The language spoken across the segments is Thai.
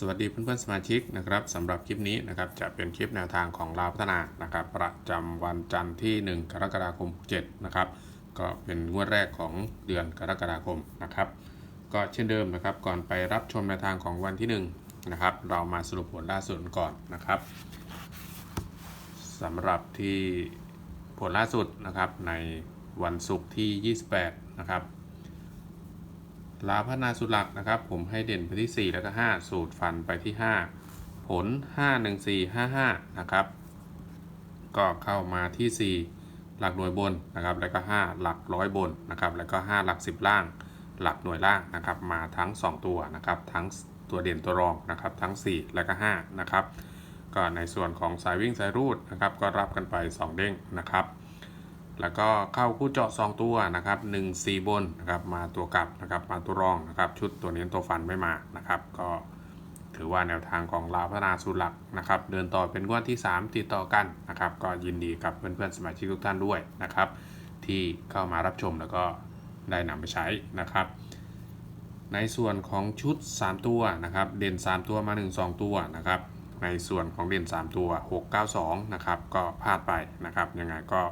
สวัสดีเพื่อนๆสมาชิกนะครับสำหรับคลิปนี้นะครับจะเป็นคลิปแนวทางของลาวพัฒนานะครับ ประจำวันจันทร์ที่ 1 กรกฎาคม7นะครับ ก็เป็นงวดแรกของเดือนกรกฎาคมนะครับ ก็เช่นเดิมนะครับ ก่อนไปรับชมแนวทางของวันที่1นะครับ เรามาสรุปผลล่าสุดก่อนนะครับสำหรับที่ผลล่าสุดนะครับในวันศุกร์ที่ 28นะครับ ลาพนาสุดหลักนะครับ ผมให้เด่นไปที่ 4 แล้วก็ 5 สูตรฟันไปที่ 5 ผล 5 1 4 5 5 นะครับ ก็เข้ามาที่ 4 หลักหน่วยบนนะครับ แล้วก็ 5 หลักร้อยบนนะครับ แล้วก็ 5 หลัก 10 ล่าง หลักหน่วยล่างนะครับ มาทั้ง 2 ตัวนะครับ ทั้งตัวเด่นตัวรองนะครับ ทั้ง 4 และก็ 5 นะครับ ก็ในส่วนของสายวิ่งสายรูดนะครับ ก็รับกันไป 2 เด้งนะครับ แล้วก็เข้าคู่เจาะ 2 ตัวนะครับ1 4 บนนะครับมาตัวกลับนะครับมาตัวรองนะครับชุดตัวเน้นตัวฟันไม่มานะครับ ก็ถือว่าแนวทางของลาวพัฒนาสูตรหลักนะครับ เดินต่อเป็นงวดที่ 3 ติดต่อกันนะครับ ก็ยินดีกับเพื่อนๆสมาชิกทุกท่านด้วยนะครับ ที่เข้ามารับชมแล้วก็ได้นำไปใช้นะครับ ในส่วนของชุด 3 ตัวนะครับ เด่น 3 ตัวมา 1 2 ตัวนะครับ ในส่วนของเด่น 3 ตัว 692 นะครับ ก็พลาดไปนะครับยังไงก็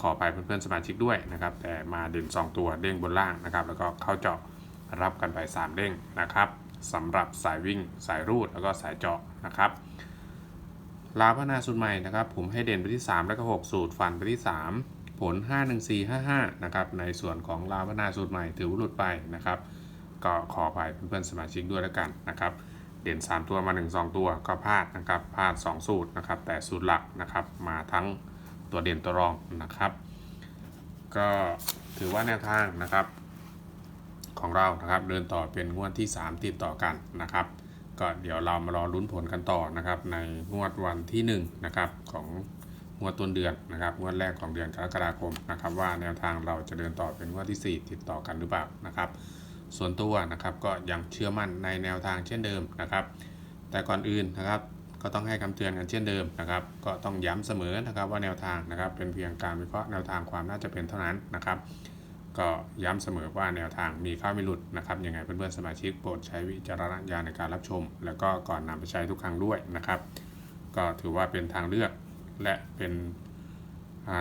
ขอไปเพื่อนๆสมาชิกด้วยนะครับ แต่มาเด่น 2 ตัวเด้งบนล่างนะครับ แล้วก็เข้าเจาะรับกันไป 3 เด้งนะครับสำหรับสายวิ่งสายรูดแล้วก็สายเจาะนะครับลาพนาสูตรใหม่นะครับ ผมให้เด่นไปที่ 3 แล้วก็ 6 สูตรฟันไปที่ 3 ผล 51455นะครับในส่วนของลาพนาสูตรใหม่ถือว่าหลุดไปนะครับ ก็ขอไปเพื่อนๆสมาชิกด้วยแล้วกันนะครับเด่น 3 ตัวมา 1 2 ตัวก็พลาดนะครับพลาด 2 สูตรนะครับแต่สูตรหลักนะครับมาทั้ง ตัวเด่นตัวรองนะครับ ก็ถือว่าแนวทางนะครับ ของเรานะครับเดินต่อเป็นงวดที่ 3 ติดต่อกันนะครับ ก็เดี๋ยวเรามารอลุ้นผลกันต่อนะครับ ในงวดวันที่1นะครับของงวดต้นเดือนนะครับงวดแรกของเดือนกรกฎาคมนะครับ ว่าแนวทางเราจะเดินต่อเป็นงวดที่ 4 ติดต่อกันหรือเปล่านะครับ ส่วนตัวนะครับก็ยังเชื่อมั่นในแนวทางเช่นเดิมนะครับ แต่ก่อนอื่นนะครับ ก็ต้องให้คำเตือนกันเช่นเดิมนะครับ ก็ต้องย้ำเสมอนะครับว่าแนวทางนะครับ เป็นเพียงการวิเคราะห์แนวทางความน่าจะเป็นเท่านั้นนะครับ ก็ย้ำเสมอว่าแนวทางมีข้าไม่หลุดนะครับยังไงเพื่อนๆสมาชิกโปรดใช้วิจารณญาณในการรับชม แล้วก็ก่อนนำไปใช้ทุกครั้งด้วยนะครับ ก็ถือว่าเป็นทางเลือกและเป็น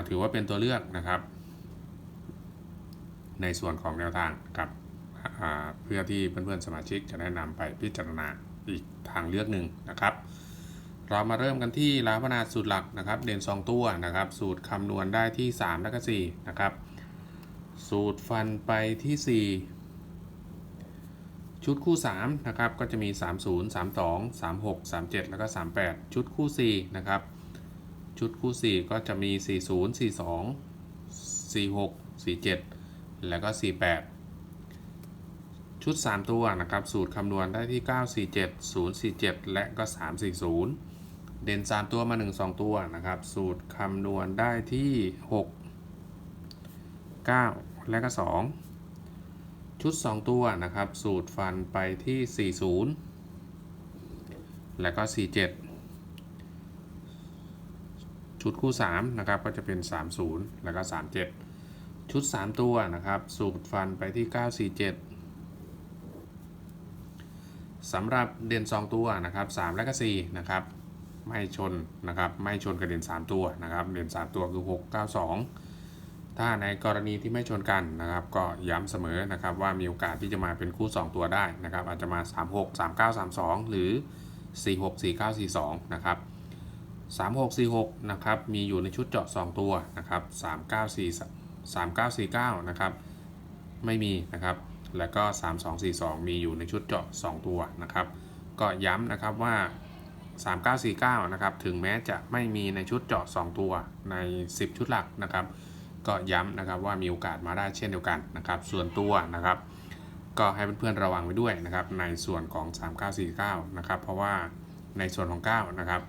ถือว่าเป็นตัวเลือกนะครับ ในส่วนของแนวทางนะครับเพื่อที่เพื่อนๆสมาชิกจะได้นำไปพิจารณาอีกทางเลือกหนึ่งนะครับ เรามาเริ่มกันที่ลาพนาสูตรหลักนะครับ เด่น 2 ตัวนะครับ สูตรคำนวณได้ที่ 3 และก็4นะครับ สูตรฟันไปที่ 4 ชุดคู่3นะครับก็จะมี 30 32 36 37 แล้วก็ 38 ชุดคู่4นะครับชุดคู่ 4 ก็จะมี 40 42 46 47 แล้วก็ 48 ชุด 3 ตัวนะครับ สูตรคำนวณได้ที่ 947 047 และก็ 340 เด่น 3 ตัวมา 1 2 ตัวนะครับ สูตรคำนวณได้ที่ 6 9 และก็ 2 ชุด 2 ตัวนะครับ สูตรฟันไปที่ 40 และก็ 47 ชุดคู่ 3 นะครับ ก็จะเป็น 30 แล้วก็ 37 ชุด 3 ตัวนะครับ สูตรฟันไปที่ 947สำหรับเด่น2 ตัวนะครับ 3 และก็4นะครับ ไม่ชนนะครับไม่ชนกับเด่น3ตัวนะครับเด่น3ตัวคือ 6 9 2 ถ้าในกรณีที่ไม่ชนกันนะครับ ก็ย้ำเสมอนะครับว่ามีโอกาสที่จะมาเป็นคู่ 2 ตัวได้นะครับ อาจจะมา 3 6 3 9 3 2 หรือ 4 6 4 9 4 2 นะครับ 3 6 4 6 นะครับ มีอยู่ในชุดเจาะ 2 ตัวนะครับ 3 9 4 3 9 4 9 นะครับ ไม่มีนะครับ แล้วก็ 3 2 4 2 มีอยู่ในชุดเจาะ 2 ตัวนะครับ ก็ย้ำนะครับว่า 3949 นะครับ ถึงแม้จะไม่มีในชุดเจาะ 2 ตัวใน 10 ชุดหลักนะครับ ก็ย้ำนะครับว่ามีโอกาสมาได้เช่นเดียวกันนะครับ ส่วนตัวนะครับ ก็ให้เพื่อนๆระวังไว้ด้วยนะครับ ในส่วนของ 3949 นะครับ เพราะว่าในส่วนของ 9 นะครับ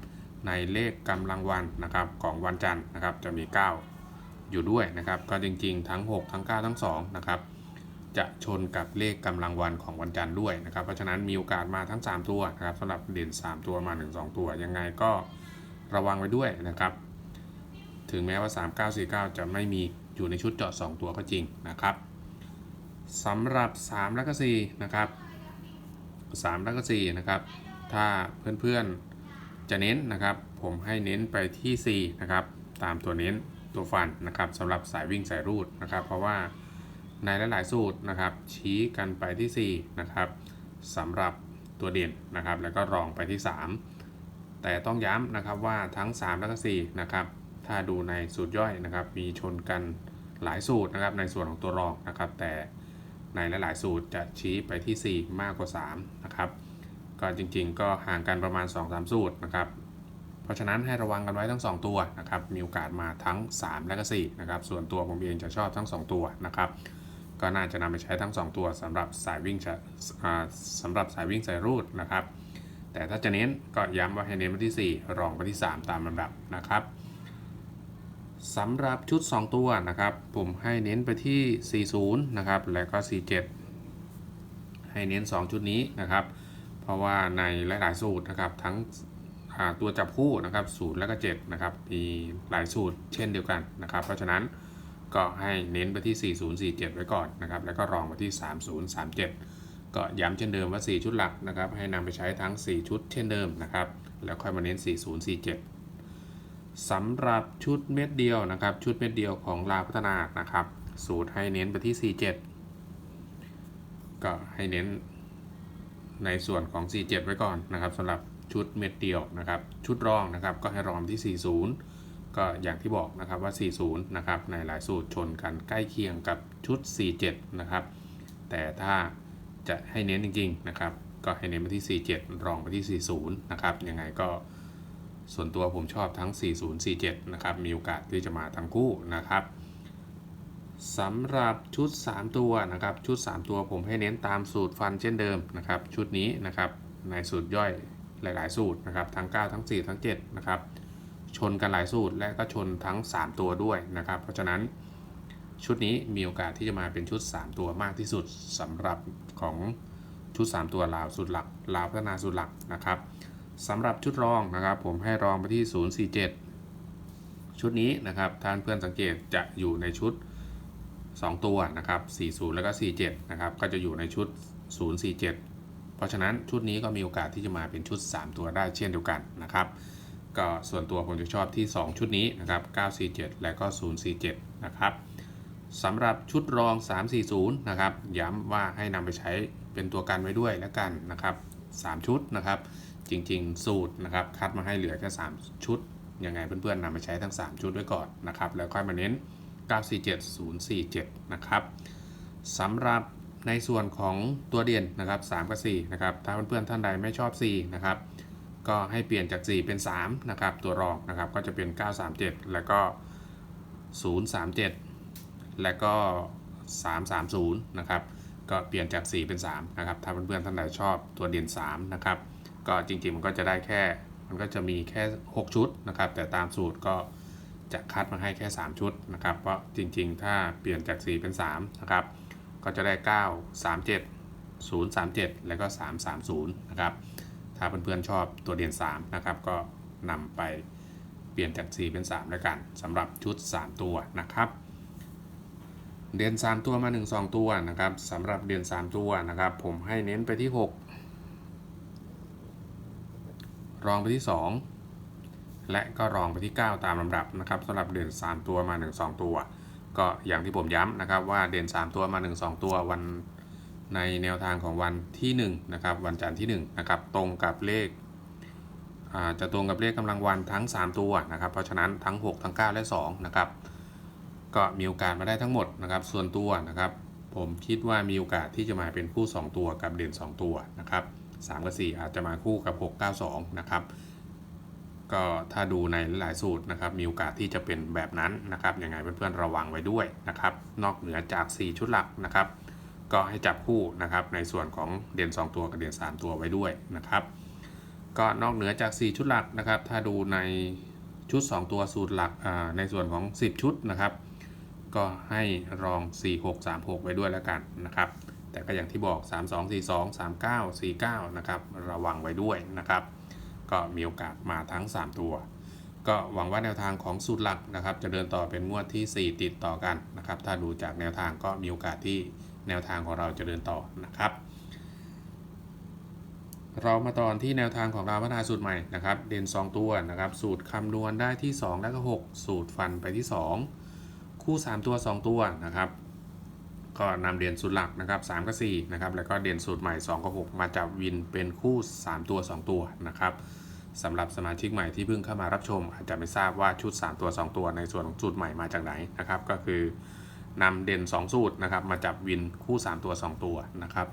ในเลขกำลังวันนะครับของวันจันทร์นะครับ จะมี 9 อยู่ด้วยนะครับ ก็จริงๆ ทั้ง 6 ทั้ง 9 ทั้ง 2 นะครับ จะชนกับเลขกำลังวันของวันจันทร์ด้วยนะครับ เพราะฉะนั้นมีโอกาสมาทั้ง 3 ตัวนะครับสำหรับเด่น 3 ตัวมา1 2 ตัว ยังไงก็ระวังไว้ด้วยนะครับ ถึงแม้ว่า 3949 จะไม่มีอยู่ในชุดเจาะ2ตัวก็จริงนะครับสำหรับ 3 และก็4นะครับ3แล้วก็4นะครับ ถ้าเพื่อนๆจะเน้นนะครับ ผมให้เน้นไปที่4นะครับ ตามตัวเน้นตัวฟันนะครับสำหรับสายวิ่งสายรูดนะครับ เพราะว่า ในหลายๆสูตรนะครับ ชี้กันไปที่4นะครับสำหรับตัวเด่นนะครับ แล้วก็รองไปที่ 3 แต่ต้องย้ำนะครับว่าทั้ง 3 แล้วก็4นะครับถ้าดูในสูตรย่อยนะครับ มีชนกันหลายสูตรนะครับในส่วนของตัวรองนะครับ แต่ในหลาย ๆ สูตรจะชี้ไปที่ 4 มากกว่า3นะครับก็จริงๆ ก็ห่างกันประมาณ 2-3 สูตรนะครับเพราะฉะนั้นให้ระวังกันไว้ทั้ง 2 ตัวนะครับ มีโอกาสมาทั้ง 3 และก็4นะครับ ส่วนตัวผมเองจะชอบทั้ง 2 ตัวนะครับ ก็น่าจะนำไปใช้ทั้ง 2 ตัวสำหรับสายวิ่งสำหรับสายวิ่งสายรูดนะครับ แต่ถ้าจะเน้นก็ย้ำว่าให้เน้นไปที่ 4 รองไปที่ 3 ตามลำดับนะครับสำหรับชุด 2 ตัวนะครับ ผมให้เน้นไปที่ 40 นะครับ แล้วก็ 47 ให้เน้น 2 ชุดนี้นะครับ เพราะว่าในหลายๆสูตรนะครับทั้งตัวจับคู่นะครับ0แล้วก็7นะครับมีหลายสูตรเช่นเดียวกันนะครับ เพราะฉะนั้น ก็ให้เน้นไปที่ 4047 ไว้ก่อนนะครับ แล้วก็รองไปที่ 3037 ก็ย้ำเช่นเดิมว่า 4 ชุดหลักนะครับ ให้นำไปใช้ทั้ง 4 ชุดเช่นเดิมนะครับ แล้วค่อยมาเน้น 4047สำหรับชุดเม็ดเดียวนะครับ ชุดเม็ดเดียวของลาพัฒนานะครับ สูตรให้เน้นไปที่ 47 ก็ให้เน้นในส่วนของ 47 ไว้ก่อนนะครับสำหรับชุดเม็ดเดียวนะครับ ชุดรองนะครับ ก็ให้รองที่ 40 ก็อย่างที่บอกนะครับว่า 40 นะครับ ในหลายสูตรชนกันใกล้เคียงกับชุด 47 นะครับ แต่ถ้าจะให้เน้นจริงๆนะครับ ก็ให้เน้นไปที่ 47 รองไปที่ 40 นะครับ ยังไงก็ส่วนตัวผมชอบทั้ง 40 47 นะครับ มีโอกาสที่จะมาทั้งคู่นะครับสำหรับชุด 3 ตัวนะครับ ชุด 3 ตัวผมให้เน้นตามสูตรฟันเช่นเดิมนะครับ ชุดนี้นะครับ ในสูตรย่อยหลาย ๆ สูตรนะครับ ทั้ง 9 ทั้ง 4 ทั้ง 7 นะครับ ชนกันหลายสูตรและก็ชนทั้ง 3 ตัวด้วยนะครับ เพราะฉะนั้นชุดนี้มีโอกาสที่จะมาเป็นชุด 3 ตัวมากที่สุดสำหรับของชุด 3 ตัวลาวสูตรหลักลาวพัฒนาสูตรหลักนะครับสำหรับชุดรองนะครับ ผมให้รองไปที่ 047 ชุดนี้นะครับท่านเพื่อนสังเกตจะอยู่ในชุด 2 ตัวนะครับ 40 แล้วก็ 47 นะครับก็จะอยู่ในชุด 047 เพราะฉะนั้นชุดนี้ก็มีโอกาสที่จะมาเป็นชุด 3 ตัวได้เช่นเดียวกันนะครับ ก็ส่วนตัวผมจะชอบที่ 2 ชุดนี้นะครับ 947 และก็ 047 นะครับสำหรับชุดรอง 340 นะครับ ย้ำว่าให้นำไปใช้เป็นตัวกันไว้ด้วยแล้วกันนะครับ 3 ชุดนะครับ จริงๆ สูตรนะครับ คัดมาให้เหลือแค่ 3 ชุด ยังไงเพื่อนๆนำไปใช้ทั้ง 3 ชุดไว้ก่อนนะครับ แล้วค่อยมาเน้น 947 047 นะครับสำหรับในส่วนของตัวเด่นนะครับ3กับ4นะครับ ถ้าเพื่อนๆท่านใดไม่ชอบ 4 นะครับ ก็ให้เปลี่ยนจาก 4 เป็น3นะครับตัวรองนะครับก็จะเป็น 937 แล้วก็ 037 แล้วก็ 330นะครับก็เปลี่ยนจาก 4 เป็น3นะครับถ้าเพื่อนๆท่านใดชอบตัวเด่น3นะครับก็จริงๆมันก็จะได้แค่ มันก็จะมีแค่ 6 ชุดนะครับแต่ตามสูตรก็จะคัดมาให้แค่ 3 ชุดนะครับเพราะจริงๆ ถ้าเปลี่ยนจาก 4 เป็น3นะครับก็จะได้ 9 37 037 แล้วก็ 330นะครับ ถ้าเพื่อนๆชอบตัวเด่น3นะครับก็นำไปเปลี่ยนจาก 4 เป็น 3 แล้วกันสำหรับชุด 3 ตัวนะครับเด่น3 ตัวมา 1 2 ตัวนะครับสำหรับเด่น3 ตัวนะครับ ผมให้เน้นไปที่ 6 รองไปที่ 2 และก็รองไปที่ 9 ตามลำดับนะครับสำหรับเด่น3 ตัวมา 1 2 ตัว ก็อย่างที่ผมย้ำนะครับว่าเด่น3 ตัวมา 1 2 ตัววัน ในแนวทางของวันที่1นะครับวันจันทร์ที่1นะครับตรงกับเลขจะตรงกับเลขกำลังวันทั้ง 3 ตัวนะครับ เพราะฉะนั้นทั้ง 6 ทั้ง 9 และ2นะครับก็มีโอกาสมาได้ทั้งหมดนะครับส่วนตัวนะครับ ผมคิดว่ามีโอกาสที่จะมาเป็นคู่ 2 ตัวกับเด่น 2 ตัวนะครับ3กับ4อาจจะมาคู่กับ 6 9 2นะครับก็ถ้าดูในหลายสูตรนะครับมีโอกาสที่จะเป็นแบบนั้นนะครับยังไงเพื่อนๆระวังไว้ด้วยนะครับนอกเหนือจาก 4 ชุดหลักนะครับ ก็ให้จับคู่นะครับในส่วนของเด่น 2 ตัวกับเด่น 3 ตัวไว้ด้วยนะครับ ก็นอกเหนือจาก 4 ชุดหลักนะครับ ถ้าดูในชุด 2 ตัวสูตรหลักในส่วนของ 10 ชุดนะครับ ก็ให้รอง 4 6 3 6 ไว้ด้วยแล้วกันนะครับ แต่ก็อย่างที่บอก 3 2 4 2 3 9 4 9 นะครับ ระวังไว้ด้วยนะครับ ก็มีโอกาสมาทั้ง 3 ตัว ก็หวังว่าแนวทางของสูตรหลักนะครับ จะเดินต่อเป็นงวดที่ 4 ติดต่อกันนะครับ ถ้าดูจากแนวทางก็มีโอกาสที่ แนวทางของเราจะเดินต่อนะครับ เรามาตอนที่แนวทางของเราพัฒนาสูตรใหม่นะครับ เด่น 2 ตัวนะครับ สูตรคำนวณได้ที่ 2 แล้วก็ 6 สูตรฟันไปที่ 2 คู่ 3 ตัว 2 ตัวนะครับ ก็นำเด่นสูตรหลักนะครับ3กับ4นะครับ แล้วก็เด่นสูตรใหม่ 2 กับ 6 มาจับวินเป็นคู่ 3 ตัว 2 ตัวนะครับสำหรับสมาชิกใหม่ที่เพิ่งเข้ามารับชม อาจจะไม่ทราบว่าชุด 3 ตัว 2 ตัวในส่วนของสูตรใหม่มาจากไหนนะครับ ก็คือ นำเด่น 2 สูตรนะครับมาจับวินคู่ 3 ตัว 2 ตัวนะครับ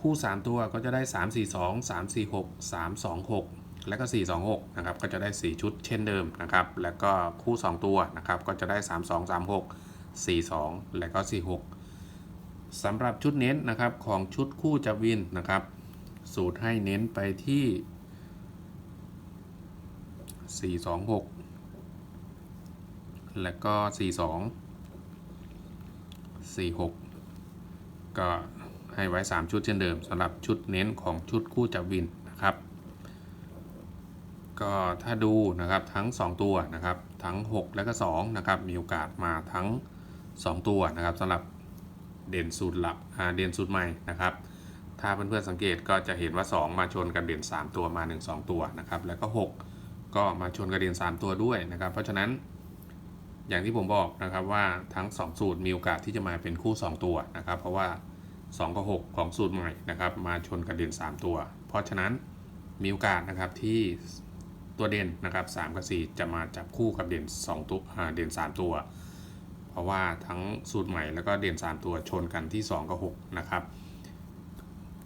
คู่ 3 ตัวก็จะได้ 3 4 2 3 4 6 3 2 6 และก็ 4 2 6นะครับก็จะได้ 4 ชุดเช่นเดิมนะครับ แล้วก็คู่ 2 ตัวนะครับก็จะได้ 3 2 3 6 4 2 และก็ 4 6สำหรับชุดเน้นนะครับของชุดคู่จับวินนะครับ สูตรให้เน้นไปที่ 4 2 6 และก็ 4 2 4 6 ก็ให้ไว้ 3 ชุดเช่นเดิมสำหรับชุดเน้นของชุดคู่จับวินนะครับ ก็ถ้าดูนะครับทั้ง 2 ตัวนะครับทั้ง 6 และก็2นะครับมีโอกาสมาทั้ง 2 ตัวนะครับสำหรับเด่นสูตรหลักอ่าเด่นสูตรใหม่นะครับ ถ้าเพื่อนๆสังเกตก็จะเห็นว่า 2 มาชนกับเด่น 3 ตัวมา 1 2 ตัวนะครับแล้วก็ 6 ก็มาชนกับเด่น3 ตัวด้วยนะครับ เพราะฉะนั้น อย่างที่ผมบอกนะครับว่าทั้ง 2 สูตรมีโอกาสที่จะมาเป็นคู่ 2 ตัวนะครับ เพราะว่า 2 กับ 6 ของสูตรใหม่นะครับมาชนกับเด่น 3 ตัว เพราะฉะนั้นมีโอกาสนะครับที่ตัวเด่นนะครับ3กับ 4 จะมาจับคู่กับเด่น2ตัวเด่น 3 ตัว เพราะว่าทั้งสูตรใหม่แล้วก็เด่น 3 ตัวชนกันที่ 2 กับ 6 นะครับ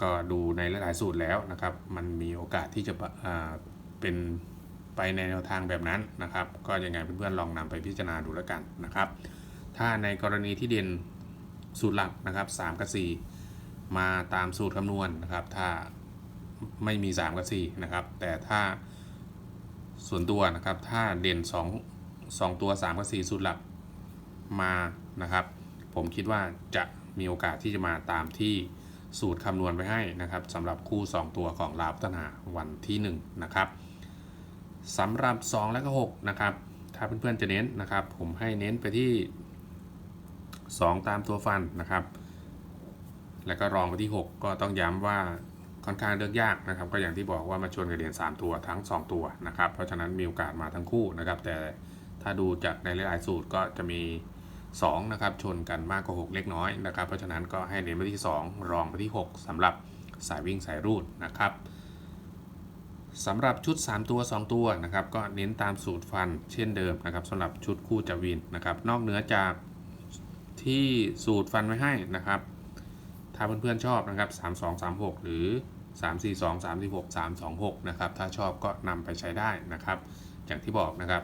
ก็ดูในหลาย ๆ สูตรแล้วนะครับ มันมีโอกาสที่จะเป็น ไปในแนวทางแบบนั้นนะครับ ก็ยังไงเพื่อนๆลองนำไปพิจารณาดูแล้วกันนะครับ ถ้าในกรณีที่เด่นสูตรหลักนะครับ3กับ 4 มาตามสูตรคำนวณนะครับ ถ้าไม่มี 3 กับ 4 นะครับ แต่ถ้าส่วนตัวนะครับ ถ้าเด่น 2 2 ตัว 3 กับ 4 สูตรหลักมานะครับ ผมคิดว่าจะมีโอกาสที่จะมาตามที่สูตรคำนวณไว้ให้นะครับสำหรับคู่ 2 ตัวของลาพัฒนาวันที่ 1 นะครับ สำหรับ 2 และก็6นะครับถ้าเพื่อนๆจะเน้นนะครับ ผมให้เน้นไปที่ 2 ตามตัวฟันนะครับ แล้วก็รองไปที่ 6 ก็ต้องย้ำว่าค่อนข้างเลือกยากนะครับ ก็อย่างที่บอกว่ามาชนกับเหรียญ3ตัวทั้ง 2 ตัวนะครับ เพราะฉะนั้นมีโอกาสมาทั้งคู่นะครับ แต่ถ้าดูจากในหลายๆสูตรก็จะมี2นะครับชนกันมากกว่า 6 เล็กน้อยนะครับ เพราะฉะนั้นก็ให้เน้นไปที่ 2 รองไปที่ 6สำหรับสายวิ่งสายรูดนะครับ สำหรับชุด 3 ตัว 2 ตัวนะครับก็เน้นตามสูตรฟันเช่นเดิมนะครับสำหรับชุดคู่จับวินนะครับนอกเหนือจากที่สูตรฟันไว้ให้นะครับ ถ้าเพื่อนๆชอบนะครับ 3 2 3 6 หรือ 3 4 2 3 4 6 3 2 6นะครับถ้าชอบก็นำไปใช้ได้นะครับ อย่างที่บอกนะครับ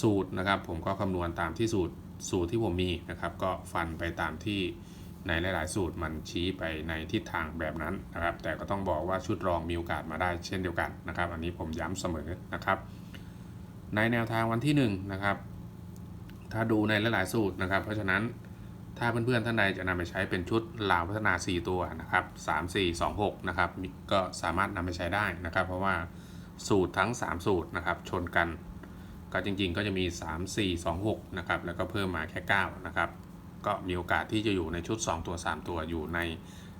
สูตรนะครับผมก็คำนวณตามที่สูตรสูตรที่ผมมีนะครับ ก็ฟันไปตามที่ ในหลาย ๆ สูตรมันชี้ไปในทิศทางแบบนั้นนะครับ แต่ก็ต้องบอกว่าชุดรองมีโอกาสมาได้เช่นเดียวกันนะครับ อันนี้ผมย้ำเสมอนะครับ ในแนวทางวันที่1นะครับ ถ้าดูในหลาย ๆ สูตรนะครับ เพราะฉะนั้นถ้าเพื่อน ๆ ท่านใดจะนำไปใช้เป็นชุดลาวพัฒนา 4 ตัวนะครับ3 4 2 6นะครับก็สามารถนำไปใช้ได้นะครับ เพราะว่าสูตรทั้ง 3 สูตรนะครับ ชนกัน ก็จริง ๆ ก็จะมี 3 4 2 6นะครับแล้วก็เพิ่มมาแค่9นะครับ ก็มีโอกาสที่จะอยู่ในชุด 2 ตัว 3 ตัวอยู่ใน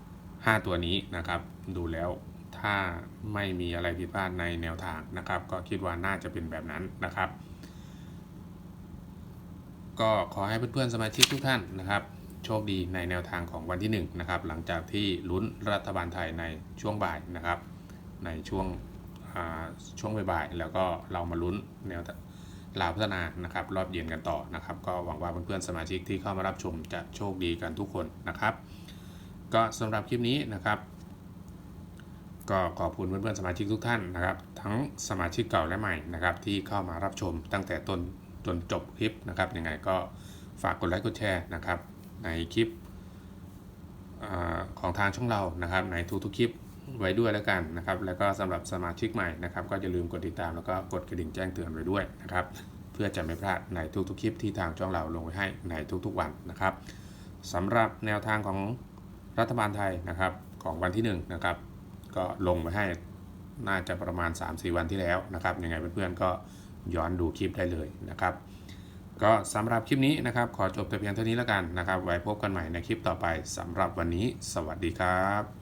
5 ตัวนี้นะครับ ดูแล้วถ้าไม่มีอะไรผิดพลาดในแนวทางนะครับ ก็คิดว่าน่าจะเป็นแบบนั้นนะครับ ก็ขอให้เพื่อนๆสมาชิกทุกท่านนะครับ โชคดีในแนวทางของวันที่ 1 นะครับ หลังจากที่ลุ้นรัฐบาลไทยในช่วงบ่ายนะครับ ในช่วงช่วงบ่ายๆแล้วก็เรามาลุ้นแนว ลาวพัฒนานะครับรอบเย็นกันต่อนะครับ ก็หวังว่าเพื่อนๆสมาชิกที่เข้ามารับชมจะโชคดีกันทุกคนนะครับ ก็สำหรับคลิปนี้นะครับ ก็ขอบคุณเพื่อนๆสมาชิกทุกท่านนะครับ ทั้งสมาชิกเก่าและใหม่นะครับ ที่เข้ามารับชมตั้งแต่ต้นจนจบคลิปนะครับยังไงก็ฝากกดไลค์กดแชร์นะครับ ในคลิปอของทางช่องเรานะครับ ในทุกๆคลิป ไว้ด้วยแล้วกันนะครับ แล้วก็สำหรับสมาชิกใหม่นะครับ ก็อย่าลืมกดติดตามแล้วก็กดกระดิ่งแจ้งเตือนไว้ด้วยนะครับ เพื่อจะไม่พลาดในทุกๆคลิปที่ทางช่องเราลงไว้ให้ในทุกๆวันนะครับสำหรับแนวทางของรัฐบาลไทยนะครับของวันที่1นะครับก็ลงไว้ให้น่าจะประมาณ 3-4 วันที่แล้วนะครับยังไงเพื่อนๆก็ย้อนดูคลิปได้เลยนะครับก็สำหรับคลิปนี้นะครับ ขอจบแต่เพียงเท่านี้แล้วกันนะครับ ไว้พบกันใหม่ในคลิปต่อไปสำหรับวันนี้ สวัสดีครับ